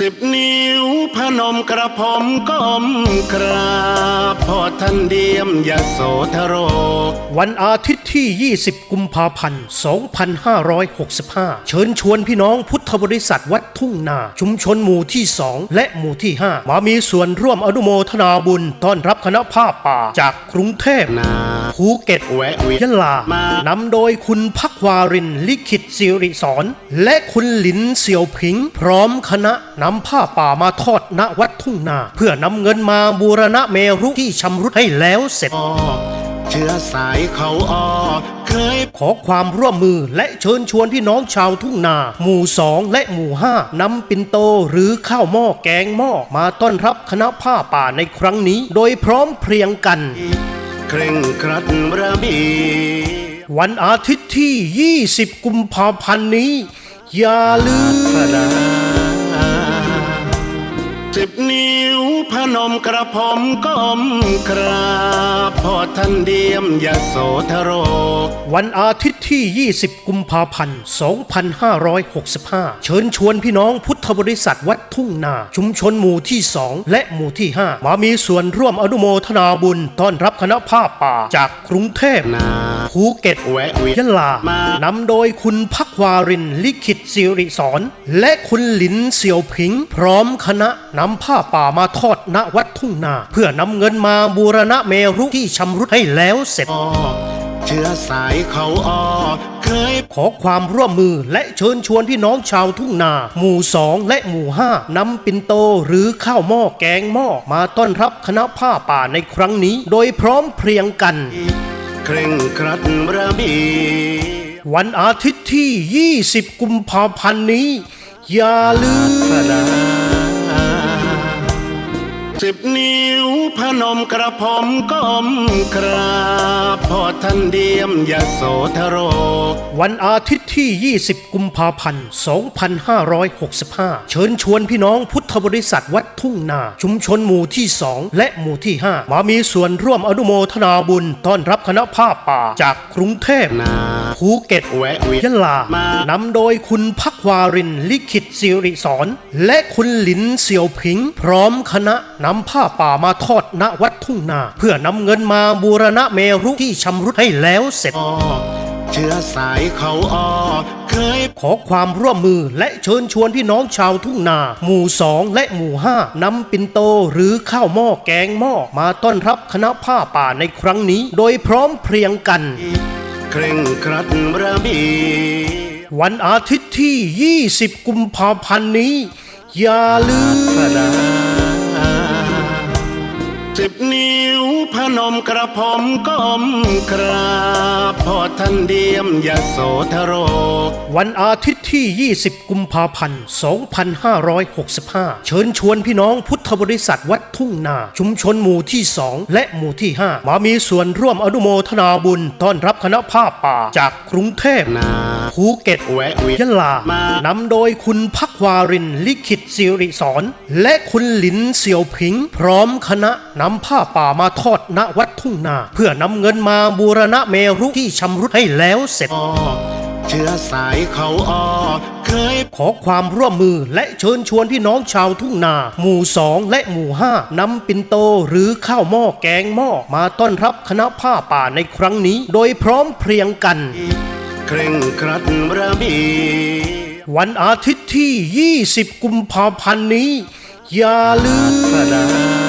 สิบนิ้วพนมกระผมก้มกราบ พ่อท่านเดียมยโสธโร วันอาทิตย์ที่ 20 กุมภาพันธ์ 2565 เชิญชวนพี่น้องพุทธบริษัทวัดทุ่งนา ชุมชนหมู่ที่ 2 และหมู่ที่ 5 มามีส่วนร่วมอนุโมทนาบุญต้อนรับคณะผ้าป่า จากกรุงเทพนาภูเก็ตแวะเวียนยะลามานำโดยคุณพักวารินลิขิตสิริสอนและคุณหลินเสี่ยวผิง พร้อมคณะนำผ้าป่ามาทอดณวัดทุ่งนา เพื่อนำเงินมาบูรณะเมรุที่ชำรุดให้แล้วเสร็จอ้อเชื้อสายเขาอ้อเคยขอความร่วมมือและเชิญชวนพี่น้องชาวทุ่งนา หมู่สองและหมู่ห้านำปินโตหรือข้าวหม้อแกงหม้อมาต้อนรับคณะผ้าป่าในครั้งนี้ โดยพร้อมเพรียงกัน เคร่งครัดระเบียบวันอาทิตย์ที่ 20 กุมภาพันธ์นี้ อย่าลืมสดา สิบนิ้วพนมกระผมก้มกราบพ่อท่านเดียมยโสธโรวันอาทิตย์ที่ 20 กุมภาพันธ์ 2565 เชิญชวนพี่น้องพุทธบริษัทวัดทุ่งนา ชุมชนหมู่ที่ 2 และหมู่ที่ 5 มามีส่วนร่วมอนุโมทนาบุญต้อนรับคณะผ้าป่าจากกรุงเทพนา ภูเก็ตแวะเวียนยะลามานำโดยคุณพักวารินลิขิตสิริสอนและคุณหลินเสี่ยวผิง พร้อมคณะนำผ้าป่ามาทอดณวัดทุ่งนา เพื่อนำเงินมาบูรณะเมรุที่ชำรุดให้แล้วเสร็จอ้อเชื้อสายเขาอ้อเคยขอความร่วมมือและเชิญชวนพี่น้องชาวทุ่งนา หมู่สองและหมู่ห้านำปินโตหรือข้าวหม้อแกงหม้อมาต้อนรับคณะผ้าป่าในครั้งนี้ โดยพร้อมเพรียงกัน เคร่งครัดระเบียบวันอาทิตย์ที่ 20 กุมภาพันธ์นี้ อย่าลืมสดาสิบนิ้วพนมกระผมก้มกราบพ่อ ท่านเดียมยโสธโร วันอาทิตย์ที่ 20 กุมภาพันธ์ 2565 เชิญชวนพี่น้องพุทธบริษัทวัดทุ่งนา ชุมชนหมู่ที่ 2 และหมู่ที่ 5 มามีส่วนร่วมอนุโมทนาบุญต้อนรับคณะผ้าป่า จากกรุงเทพนาภูเก็ตแวะเวียนยะลามานำโดยคุณพักวารินลิขิตสิริสอนและคุณหลินเสี่ยวผิง พร้อมคณะนำผ้าป่ามาทอดณวัดทุ่งนา เพื่อนำเงินมาบูรณะเมรุที่ชำรุดให้แล้วเสร็จอ้อเชื้อสายเขาอ้อเคยขอความร่วมมือและเชิญชวนพี่น้องชาวทุ่งนา หมู่สองและหมู่ห้านำปินโตหรือข้าวหม้อแกงหม้อมาต้อนรับคณะผ้าป่าในครั้งนี้ โดยพร้อมเพรียงกัน เคร่งครัดระเบียบ วันอาทิตย์ที่ 20 กุมภาพันธ์นี้ อย่าลืม สดา สิบนิ้วพนมกระผมก้มกราบ พ่อท่านเดียมยโสธโร วันอาทิตย์ที่ 20 กุมภาพันธ์ 2565 เชิญชวนพี่น้องพุทธบริษัทวัดทุ่งนา ชุมชนหมู่ที่ 2 และหมู่ที่ 5 มามีส่วนร่วมอนุโมทนาบุญ ต้อนรับคณะผ้าป่า จากกรุงเทพนาภูเก็ตแวะเวียนยะลามานำโดยคุณพักวารินลิขิตสิริสอนและคุณหลินเสี่ยวผิง พร้อมคณะนำผ้าป่ามาทอดณวัดทุ่งนา เพื่อนำเงินมาบูรณะเมรุที่ชำรุดให้แล้วเสร็จอ้อเชื้อสายเขาอ้อเคย ขอความร่วมมือและเชิญชวนพี่น้องชาวทุ่งนา หมู่สองและหมู่ห้านำปินโตหรือข้าวหม้อแกงหม้อมาต้อนรับคณะผ้าป่าในครั้งนี้ โดยพร้อมเพรียงกัน เคร่งครัดระเบียบวันอาทิตย์ที่ 20 กุมภาพันธ์นี้ อย่าลืม สดา